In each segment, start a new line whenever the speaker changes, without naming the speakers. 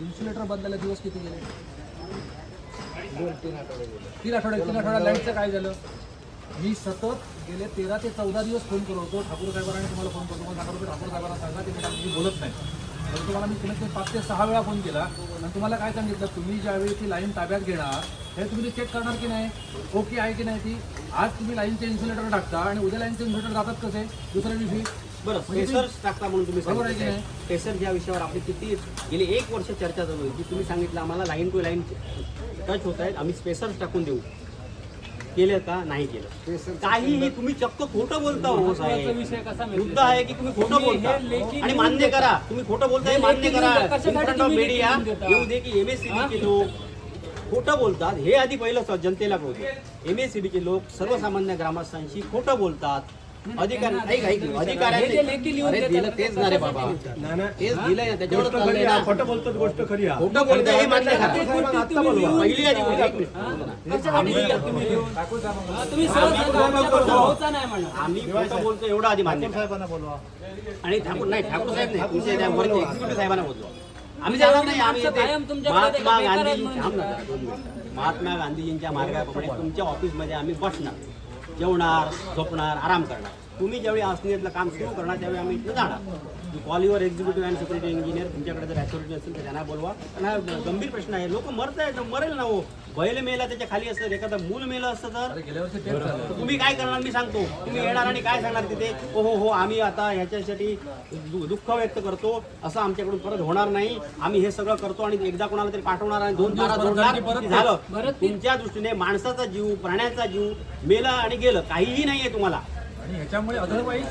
Insulator बदलायला दिवस किती गेले?
तीन आठवडे
तीन आठवडे आठवड्या लाईटचं काय झालं? मी सतत गेले तेरा ते चौदा दिवस फोन करत होतो. ठाकूर साहेबांना तुम्हाला फोन करतो. मला ठाकूर ठाकूर साहेबांना सांगा ते मी मी बोलत नाही. तर तुम्हाला मी कमीत कमी पाच ते सहा वेळा फोन केला. आणि तुम्हाला काय सांगितलं? तुम्ही ज्यावेळी ती लाईन ताब्यात घेणार हे तुम्ही चेक करणार की नाही? ओके आहे की नाही ती? आज तुम्ही लाईनचे इन्सुलेटर टाकता आणि उद्या लाईनचे इन्सुलेटर जातात कसे? दुसऱ्या दिवशी.
बरं स्पेसर्स टाकता म्हणून तुम्ही
बरोबर आहे की
सांगितलं स्पेसर ज्या विषयावर आपली किती गेली एक वर्ष चर्चा चालू की तुम्ही सांगितलं आम्हाला लाईन टू लाईन टच होत आहेत. आम्ही स्पेसर्स टाकून देऊ. केलं का? नाही केलं. काहीही तुम्ही चक्क खोटं बोलता हो साहेब.
विषय कसा माहिती
मुद्दा आहे की तुम्ही खोटं बोलता
हे लेखी
आणि मान्य. करा. तुम्ही खोटं बोलताय
हे
मान्य
लेखी
करा.
लिहून देता. कशासाठी तुम्ही लेखी लिहून देता?
येऊ दे की एमएससीबी के लोक खोटं बोलतात. हे आधी पहिलं स- जनतेला कळतं एमएससीबी के लोक सर्वसामान्य ग्रामस्थांशी खोटं बोलतात. अधिकारी ऐक ऐक
जे
अधिकाऱ्यांनी
लेखी लिहून
अरे
देतात,
दिलं तेच ना रे बाबा. तेच दिलंय ना त्याच्यावर चाललंय ना.
खोटं बोलतो गोष्ट खरी
खोटं हे मान्य पहिली आधी?
हा,
आम्ही खोटं बोलतो एवढं मान्य
साहेबांना बोलवा.
आणि ठाकूर नाही ठाकूर साहेब नाही तुमचे एक्झिक्युटिव्ह साहेबांना बोललो आम्ही जाणार नाही आम्ही महात्मा मिनिटं. महात्मा गांधीजींच्या मार्गाप्रमाणे तुमच्या ऑफिसमध्ये आम्ही बसणार. जेवणार झोपणार आराम करणार. तुम्ही ज्यावेळी असण्यातलं काम सुरू करणार त्यावेळी आम्ही इथे जाणार. कॉलीवर एक्झिक्युटिव्ह अँड सेक्रेटरी इंजिनियर तुमच्याकडे जर अथॉरिटी असेल तर त्यांना बोलवा. पण हा गंभीर प्रश्न आहे. लोक मरत आहेत मरेल ना हो. बैल मेला त्याच्याखाली असतं एखादं मूल मेलं असतं तर? तुम्ही काय करणार? मी सांगतो. तुम्ही येणार आणि काय सांगणार तिथे? हो हो हो आम्ही आता ह्याच्यासाठी दुःख व्यक्त करतो. असं आमच्याकडून परत होणार नाही. आम्ही हे सगळं करतो आणि एकदा कोणाला तरी पाठवणार आणि दोन तारा जोडणार की झालं. तुमच्या दृष्टीने माणसाचा जीव प्राण्याचा जीव मेला आणि गेलं. काहीही नाहीये तुम्हाला.
आणि ह्याच्यामुळे अदरवाईज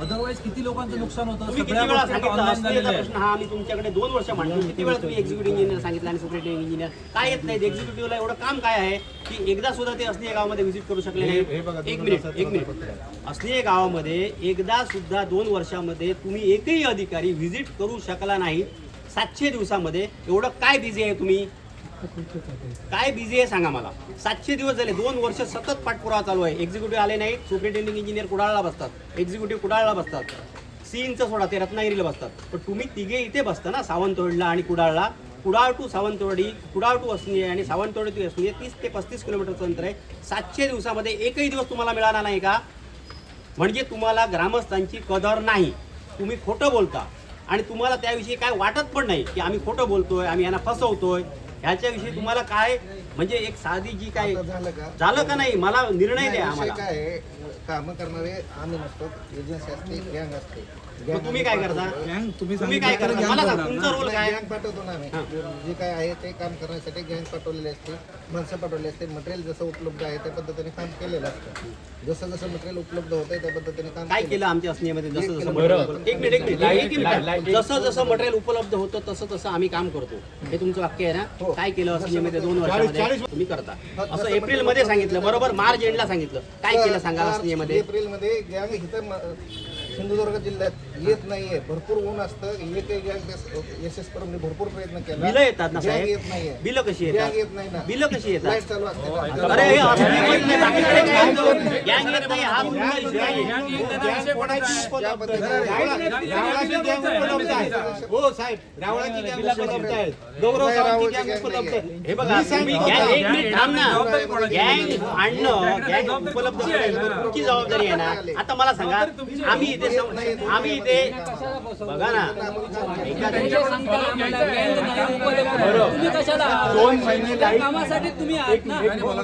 अदरवाईज किती लोकांचं नुकसान होतं?
तुम्ही किती वेळा सांगितलं? असलेला. प्रश्न हा आम्ही तुमच्याकडे दोन वर्ष मांडलो. किती वेळा तुम्ही एक्झिक्युटिव्ह इंजिनियर सांगितलं आणि सुपरिटेंडिंग इंजिनियर काय येत नाही? एक्झिक्युटिव्हला एवढं काम काय आहे की एकदा सुद्धा ते असलीय गावामध्ये व्हिजिट करू शकले नाही. एक मिनिट एक मिनिट असलीय गावामध्ये एकदा सुद्धा दोन वर्षामध्ये तुम्ही एकही अधिकारी व्हिजिट करू शकला नाही. सातशे दिवसामध्ये एवढं काय बिझी आहे तुम्ही? काय बिझी आहे सांगा मला? सातशे दिवस झाले दोन वर्ष सतत पाठपुरावा चालू आहे. एक्झिक्युटिव्ह आले नाही सुपरिटेंडिंग इंजिनियर कुडाळला बसतात. एक्झिक्युटिव्ह कुडाळला बसतात. सीनचं सोडा ते रत्नागिरीला बसतात. पण तुम्ही तिघे इथे बसता ना सावंतवाडीला आणि कुडाळला? कुडाळ टू सावंतवाडी कुडाळ टू असणी आणि सावंतवाडी टू असणी तीस ते पस्तीस किलोमीटरचं अंतर आहे. सातशे दिवसामध्ये एकही दिवस तुम्हाला मिळाला नाही का? म्हणजे तुम्हाला ग्रामस्थांची कदर नाही. तुम्ही खोटं बोलता. आणि तुम्हाला त्याविषयी काय वाटत पण नाही की आम्ही खोटं बोलतोय आम्ही यांना फसवतोय. ह्याच्याविषयी तुम्हाला काय म्हणजे एक साधी जी काय
आता झालं का?
झालं का नाही? मला निर्णय द्या
विषय
आम्हाला.
काय आहे? कामं करणारे आम्ही नसतो एजन्सी असते गँग असते.
मग तुम्ही काय करता?
तुम्ही
तुम्ही काय करता? मला सांग तुमचा रोल काय?
गँग पाठवतो ना आम्ही. जे काय आहे ते काम करण्यासाठी गँग पाठवलेले असते. माणसं पाठवलेली असते. मटेरियल जसं उपलब्ध आहे त्या पद्धतीने काम केलेलं असतं. जसं जसं मटेरियल उपलब्ध होतं त्या पद्धतीने काम
काय केलं आमच्या असण्यामध्ये जसं जसं एक मिनिट एक मिनिट. एक मिनिट. जसं जसं मटेरियल उपलब्ध होतं तसं तसं आम्ही काम करतो. हे तुमचं वाक्य आहे ना? काय केलं असण्यामध्ये दोन वर्षामध्ये? तुम्ही करता. असं एप्रिलमध्ये सांगितलं. बरोबर मार्च एंडला सांगितलं. काय केलं सांगा
एप्रिलमध्ये? सिंधुदुर्ग जिल्ह्यात येत नाहीये. भरपूर ऊन असतं. यशस पर्यंत भरपूर प्रयत्न केला.
बिलं येतात ना
Gang
साहेब?
येत नाहीये.
बिलं कशी
येत नाही ना.
बिलं कशी येतात?
लाइट चालू असते
अरे हे नाही, बाकीकडे येत नाही. हा मुद्दा विषय आहे.
ज्या पद्धतीने
हो साहेब. रावळाची गँग उपलब्ध आहे. गौरव गँग उपलब्ध
हे बघा तुम्ही गँग एक मिनिट थांब ना. गँग आणणं गँग उपलब्ध करणं तुमची जबाबदारी आहे ना. आता मला सांगा आम्ही इथे सम- आम्ही इथे बघा ना.
दोन महिने
लाइट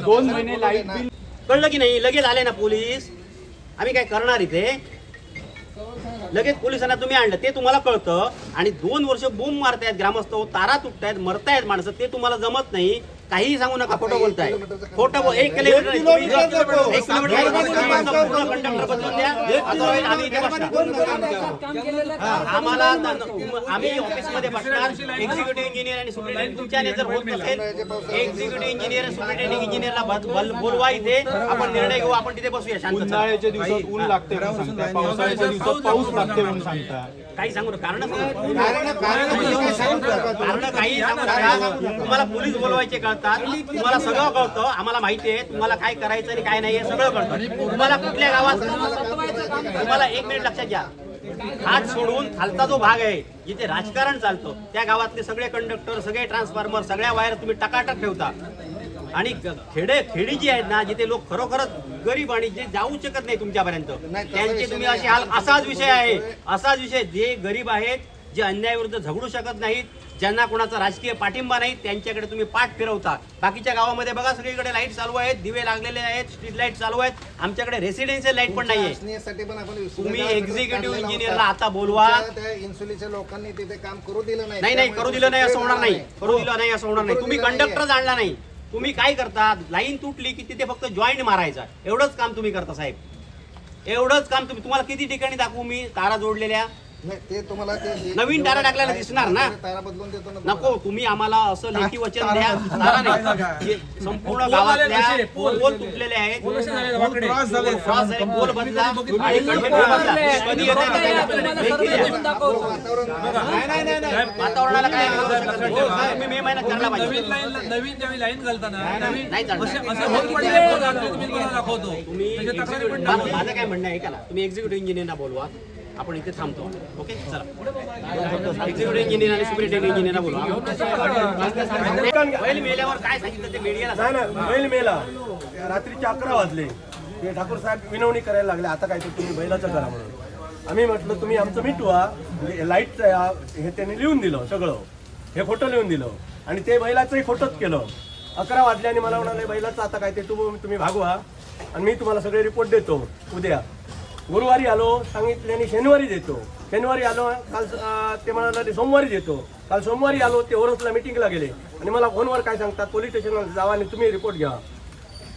दोन महिने लाइट बिल
कळलं की नाही? लगेच आले ना पोलीस? आम्ही काय करणार इथे? लगेच पोलिसांना तुम्ही आणलं ते तुम्हाला कळतं. आणि दोन वर्ष बोंब मारतायत ग्रामस्थ हो, तारा तुटतायत मरतायत माणसं ते तुम्हाला जमत नाही. काहीही सांगू नका खोटं बोलताय. खोटं बोल एक किलोमीटर नाही, तुम्ही एक किलोमीटर कंडक्टर बदलून द्या Otherwise आम्ही इथे बसणार. आम्हाला आम्ही ऑफिसमध्ये बसणार एक्झिक्युटिव्ह इंजिनियर आणि सुपरिटेंडिंग तुमच्याने जर होत नसेल एक्झिक्युटिव्ह इंजिनियर आणि सुपरिटेंडिंग इंजिनियरला बल- बल- बोलवा इथे. आपण निर्णय घेऊ आपण तिथे बसूया शांत
उन्हाळ्याच्या दिवसात ऊन लागते पावसाळ्याच्या दिवसात पाऊस लागते म्हणून सांगताय.
काही सांगू नका कारण कारण काही सांगू नका. तुम्हाला पोलीस बोलवायचे कळतात तुम्हाला सगळं कळतं आम्हाला माहिती आहे तुम्हाला काय करायचं आणि काय नाही हे सगळं कळतं. तुम्हाला कुठल्या गावात तुम्हाला एक मिनिट लक्षात घ्या. हात सोडून खालचा जो भाग आहे जिथे राजकारण चालतं त्या गावातले सगळे कंडक्टर सगळे ट्रान्सफॉर्मर सगळ्या वायर तुम्ही टकाटक ठेवता. आणि खेडे खेडी जी आहेत ना जिथे लोक खरोखरच गरीब आणि जे जाऊ शकत नाही तुमच्यापर्यंत त्यांचे तुम्ही. असे हाल असाच विषय आहे. असाच विषय जे गरीब आहेत जे अन्यायाविरुद्ध झगडू शकत नाहीत ज्यांना कोणाचा राजकीय पाठिंबा नाही त्यांच्याकडे तुम्ही पाठ फिरवता. बाकीच्या गावामध्ये बघा सगळीकडे लाइट चालू आहेत दिवे लागलेले आहेत स्ट्रीट लाइट चालू आहेत. आमच्याकडे रेसिडेन्शियल लाइट पण नाहीये. तुम्ही. एक्झिक्युटिव्ह इंजिनियरला. आता बोलवा.
इन्सुलीच्या लोकांनी तिथे काम करू दिलं नाही.
नाही करू दिलं नाही असं होणार नाही. करू दिलं नाही असं होणार नाही. तुम्ही कंडक्टर. जाणला नाही. तुम्ही काय करता? लाईन तुटली की तिथे फक्त जॉईंट मारायचा. एवढंच काम तुम्ही करता साहेब. एवढंच काम तुम्ही तुम्हाला किती ठिकाणी दाखवू मी? तारा जोडलेल्या
नाही, ते तुम्हाला ते जे-
नवीन तारा टाकल्याला दिसणार ना?
तारा बदलून देतो ना
नको. तुम्ही आम्हाला असं लेखी वचन द्या तारा नाही जे संपूर्ण
पोल आले
गावातल्या? पोल पोल तुटलेले आहेत
पोल कसे झाले वाकडे?
क्रॉस झाले, पोल बदला आणि
तुम्ही
कंडक्टर
पोल
बदला
बदलले.
कधी येत आहे
तुम्हाला
त्याच्याकडे
सर्व
लेखी द्या.
करून दाखवतो.
वातावरणाला काय करू शकत नाही. हो, साहेब, तुम्ही मे महिन्यात करायला
नवीन
पाहिजे
लाईन नवीन ज्यावेळी लाईन घालताना त्यावेळी
नाही चालणार.
असे असे होल पडले दाखले तुम्ही मला दाखवतो
तुम्ही
त्याच्या तक्रारी पण
executive- माझं माझं काय म्हणणं आहे का ना तुम्ही एक्झिक्युटिव्ह इंजिनियरना बोलवा आपण इथे थांबतो. ओके? चला. एक्झिक्युटिव्ह इंजिनियर आणि सुपरिटेंडेंट इंजिनियरना बोलवा बैल मेल्यावर काय सांगितलं ते मीडियाला
बैल मेला. रात्रीचे अकरा वाजले. ते ठाकूर साहेब विनवणी करायला लागले आता काय ते तुम्ही बैलाचं करा म्हणून. आम्ही म्हटलं तुम्ही आमचं मिटवा लाइट हे त्यांनी लिहून दिलं सगळं. हे खोटं लिहून दिलं. आणि ते बैलाचंही खोटंच केलं. अकरा वाजल्याने मला म्हणाले बैलाचं आता काय ते तुम्ही तुम्ही भागवा. आणि मी तुम्हाला सगळे रिपोर्ट देतो उद्या. गुरुवारी आलो सांगितल्याने शनिवारी देतो. शनिवारी आलो काल ते म्हणाला ते सोमवारी देतो. काल सोमवारी आलो ते ओरसला मिटिंगला गेले. आणि मला फोनवर काय सांगतात पोलीस स्टेशनला जावा आणि तुम्ही रिपोर्ट घ्या.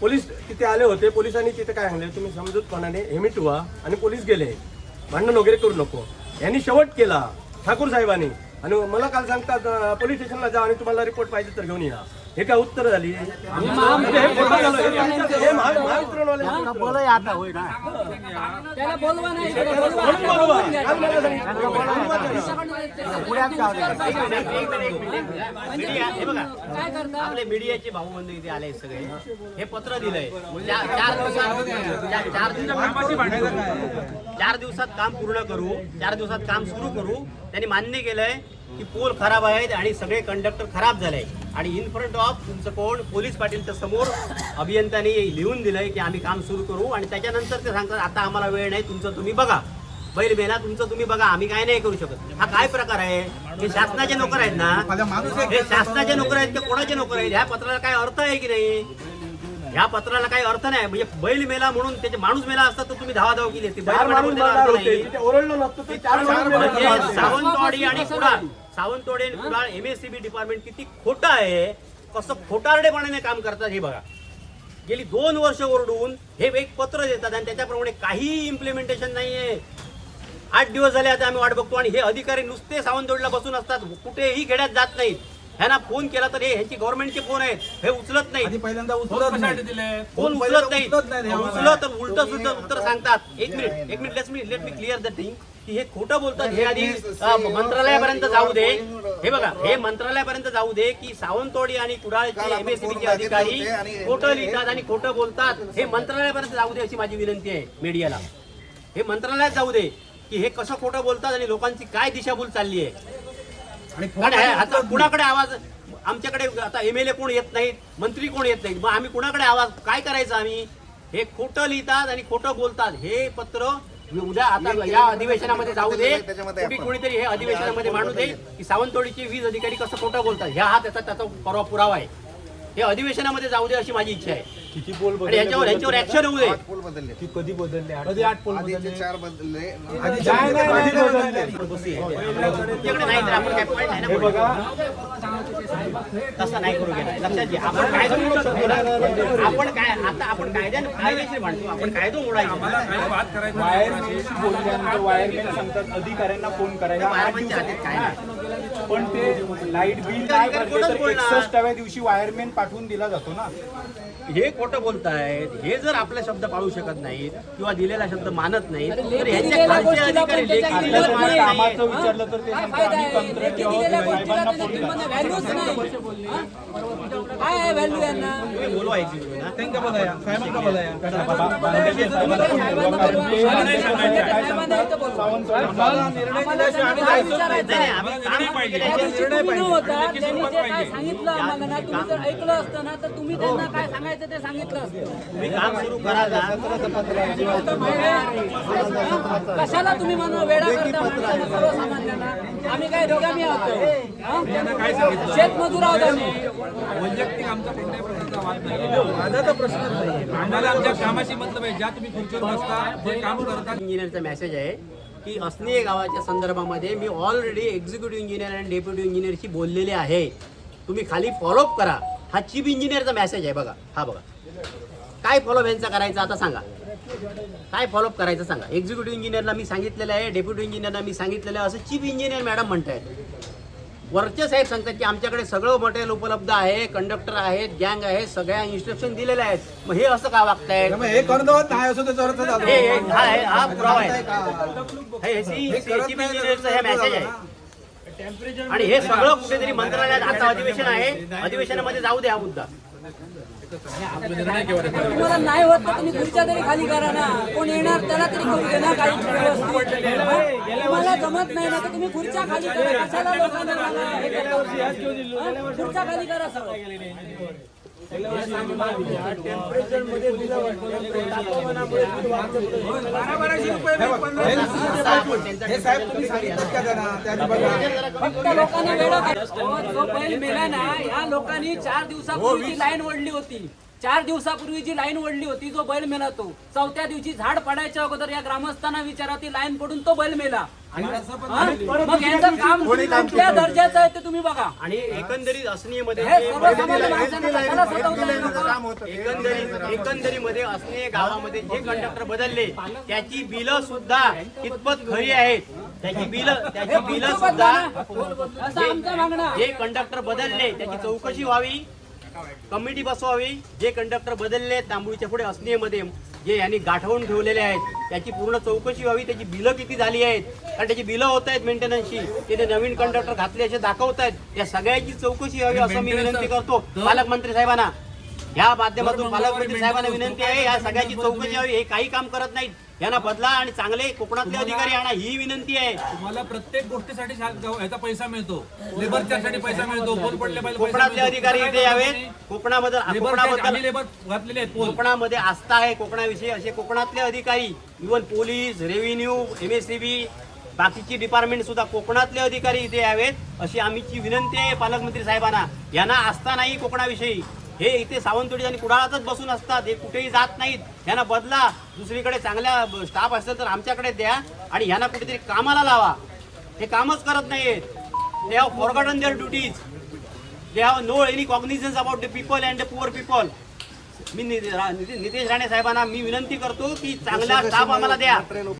पोलीस तिथे आले होते पोलिसांनी तिथे काय सांगले तुम्ही समजूतपणाने हेमिट व्हा आणि पोलीस गेले. भांडण वगैरे करू नको. यांनी शेवट केला ठाकूर साहेबांनी. आणि मला काल सांगतात पोलीस स्टेशनला जा आणि तुम्हाला रिपोर्ट पाहिजे तर घेऊन या. हे काय उत्तर झाली?
आपले मीडियाचे भाऊ बंधू इथे आले सगळे. हे पत्र दिलंय. चार चार दिवसात चार- चार दिवसात चार दिवसात काम पूर्ण करू चार दिवसात काम सुरू करू. त्यांनी मान्य केलंय की पोल खराब आहेत आणि सगळे कंडक्टर खराब झाले आणि इन फ्रंट ऑफ तुमचं कोण? पोलीस पाटीलच्या समोर अभियंत्यांनी लिहून दिलंय की आम्ही काम सुरू करू आणि त्याच्यानंतर ते सांगतात आता आम्हाला वेळ नाही तुमचं तुम्ही बघा. बैल मेला तुमचं तुम्ही बघा. आम्ही काय नाही करू शकत. हा काय प्रकार आहे? हे शासनाचे नोकर आहेत ना. हे शासनाचे नोकर आहेत ते कोणाचे नोकर आहेत? ह्या पत्राला काय अर्थ आहे की नाही? ह्या पत्राला काही अर्थ नाही. म्हणजे बैल मेला म्हणून त्याचे माणूस मेला असता तर तुम्ही धावा धाव केली असती. बैल म्हणजे. सावंतवाडी आणि कुडाळ. सावंतवाडी आणि कुडाळ एमएससीबी डिपार्टमेंट किती खोटं आहे. कसं खोटारडेपणाने काम करतात हे बघा. गेली दोन वर्ष ओरडून हे एक पत्र देतात आणि त्याच्याप्रमाणे काहीही इम्प्लिमेंटेशन नाहीये. आठ दिवस झाले आता आम्ही वाट बघतो आणि हे अधिकारी नुसते सावंतवाडीला बसून असतात. कुठेही खेड्यात जात नाहीत. ह्यांना फोन केला तर हे ह्यांची गव्हर्नमेंटचे फोन आहेत. हे उचलत नाही.
पहिल्यांदा
कशासाठी दिले?
फोन उचलत नाही. उचलत तर उलट सुद्धा उत्तर सांगतात. एक मिनिट एक minute let me let me clear the thing की हे खोटं बोलतात हे आधी मंत्रालयापर्यंत जाऊ दे. हे बघा हे मंत्रालयापर्यंत जाऊ दे की सावंतवाडी आणि कुडाळचे एमएससीबीचे अधिकारी खोटं लिहितात आणि खोटं बोलतात. हे मंत्रालयापर्यंत जाऊ दे अशी माझी विनंती आहे मीडियाला. हे मंत्रालयात जाऊ दे की हे कसं खोटं बोलतात आणि लोकांची काय दिशाभूल चालली आहे. हे आता कुणाकडे आवाज आमच्याकडे आता एम एल ए कोण येत नाहीत मंत्री कोण येत नाहीत मग आम्ही कुणाकडे आवाज काय करायचं आम्ही? हे खोटं लिहितात आणि खोटं बोलतात. हे पत्र उद्या आता या अधिवेशनामध्ये जाऊ दे.
त्याच्यामध्ये आपण-
कोणीतरी हे अधिवेशनामध्ये मांडू दे. की सावंतवाडीचे वीज अधिकारी कसं खोटं बोलतात? ह्या हा त्याचा त्याचा परवा पुरावा आहे. हे अधिवेशनामध्ये जाऊ दे अशी माझी इच्छा आहे.
किती पोल
आणि
बदलले
ह्याच्यावर ह्याच्यावर ऍक्शन होऊ दे.
पोल बदलले.
की कधी बदलले? कधी आठ पोल
आधीचे चार बदलले.
नाही, नाही, नाही, नाही, बदलले.
तुमच्याकडे नाही तर आपण काय point ना
हे. बघा.
तसं नाही करू गेला लक्षात घ्या. आपण कायदा मोडू शकतो ना. आपण काय आता आपण कायद्याने कायदेशीर म्हणतो आपण कायदो मोडायचा.
काही बात करायचं?
वायरमॅनशी बोलल्यानंतर वायरमॅन सांगतात अधिकाऱ्यांना फोन करायला आठ
हातात काय नाही.
पण ते लाइट बिल नाही भरले तर एकसष्टाव्या दिवशी वायरमॅन पाठवून दिला जातो ना.
हे खोटं बोलतायत हे जर आपले शब्द पाळू शकत नाहीत किंवा दिलेला शब्द मानत नाहीत तर ह्याचे खालचे अधिकारी लेखी दिलेलं
जर
मानत
कामाचं. विचारलं तर ते सांगतात आम्ही कंत्राटी आहोत
दिलेल्या
साहेबांना
गोष्टीला
फोन
तुम्ही
करा.
व्हॅल्यूच नाही. हा? काय आहे व्हॅल्यू यांना?
तुम्ही बोलवा
सांगितलं आम्हाला ना तुम्ही जर ऐकलं असतं ना तर तुम्ही त्यांना काय सांगायचं ते सांगितलं असतं
तुम्ही काम सुरू करा ना.
कशाला तुम्ही म्हणून वेळा करता माणसाला सर्वसामान्यांना आम्ही काय रोगामी आहोत? शेतमजूर आहोत आम्ही.
वैयक्तिक आमचा कोणत्याही प्रकारचा वाद नाही. आम्हाला आमच्या कामाशी मतलब आहे. ज्या तुम्ही खुर्चीवर बसता जे काम करता.
इंजिनियरचा मेसेज आहे की असणे गावाच्या संदर्भामध्ये मी ऑलरेडी एक्झिक्युटिव्ह इंजिनियर आणि डेप्युटी इंजिनियरशी बोललेले आहे. तुम्ही खाली फॉलोअप करा. हा चीफ इंजिनियरचा मेसेज आहे बघा. हा बघा. काय फॉलोअप यांचा करायचा आता सांगा. काय फॉलोअप करायचं सांगा. एक्झिक्युटिव्ह इंजिनियरला मी सांगितलेलं आहे डेप्युटी इंजिनियरला मी सांगितलेलं आहे. असं चीफ इंजिनियर मॅडम म्हणतायत. वरचे साहेब सांगतात की आमच्याकडे सगळं मटेरियल उपलब्ध आहे कंडक्टर आहेत गँग आहे सगळ्या इन्स्ट्रक्शन दिलेल्या आहेत. मग हे असं का वागतायत
हे करतो नाही असं त्याच्यावर
हे हे- हा आहे हा पुरावा आहे. हे सी- सी- चीफ इंजिनियरचा हे मेसेज आहे. आणि हे सगळं कुठेतरी मंत्रालयात आता अधिवेशन आहे. अधिवेशनामध्ये जाऊ द्या हा मुद्दा.
तुम्हाला नाही होत तर तुम्ही खुर्च्या तरी खाली करा ना. कोण येणार त्याला तरी करू दे ना काही व्यवस्थित तुम्हाला जमत नाही ना तर तुम्ही खुर्च्या खाली करा. कशाला खुर्च्या खाली करा सगळं. लोकांना मला हे फक्त लोकांनी वेळ जो बैल मेला ना या लोकांनी चार दिवसापूर्वी लाईन ओढली होती. चार दिवसापूर्वी जी लाईन ओढली होती जो बैल मेला तो चौथ्या दिवशी झाड पडायच्या अगोदर या ग्रामस्थांना विचारा ती लाईन पडून तो बैल मेला हा? मग यांचं काम कुठल्या दर्जाचं आहे ते तुम्ही बघा
आणि एकंदरीत असनीयमध्ये
हे सर्वसामान्य माणसांना कशाला सतवताय लोकं?
एकंदरीत एकंदरीमध्ये असणे गावामध्ये जे कंडक्टर बदलले त्याची बिलं सुद्धा कितपत खरी आहेत त्याची बिलं त्याची बिलं सुद्धा
बदला ना. असं आमचं मागणं आहे.
जे कंडक्टर बदलले त्याची चौकशी व्हावी कमिटी बसवावी जे कंडक्टर बदलले तांबुळीच्या पुढे असणीमध्ये जे यांनी गाठवून ठेवलेले आहेत त्याची पूर्ण चौकशी व्हावी त्याची बिलं किती झाली आहेत कारण त्याची बिलं होत आहेत मेंटेनन्सची तिथे नवीन कंडक्टर घातले असे दाखवत आहेत त्या सगळ्याची चौकशी व्हावी असं मी विनंती करतो. पालकमंत्री साहेबांना. या माध्यमातून पालकमंत्री साहेबांना विनंती आहे या सगळ्याची चौकशी व्हावी हे काही काम करत नाहीत. यांना बदला आणि चांगले कोकणातले अधिकारी आणा ही विनंती आहे.
तुम्हाला प्रत्येक गोष्टीसाठी शा- ह्याचा पैसा मिळतो. लेबरसाठी पैसा मिळतो. पोल पडले पाहिजे पैसा
कोकणातले. अधिकारी इथे यावेत?
तुम्ही?
कोकणाबद्दल
लेबर
कोकणाबद्दल
आम्ही लेबर घातलेले आहेत पोल
कोकणामध्ये आस्था आहे कोकणाविषयी. असे कोकणातले अधिकारी even police revenue M S C B बाकीची डिपार्टमेंट सुद्धा कोकणातले अधिकारी इथे यावेत. अशी आमची विनंती आहे पालकमंत्री साहेबांना. यांना आस्था नाही कोकणाविषयी. हे इथे सावंतवाडी आणि कुडाळातच बसून असतात. हे कुठेही जात नाहीत. यांना बदला. दुसरीकडे चांगल्या स्टाफ असेल तर आमच्याकडे द्या आणि यांना कुठेतरी कामाला लावा. हे कामच करत नाहीत they have forgotten their duties they have no any cognizance about the people and the poor people मी नितीश राणे साहेबांना मी विनंती करतो की चांगला स्टाफ आम्हाला द्या.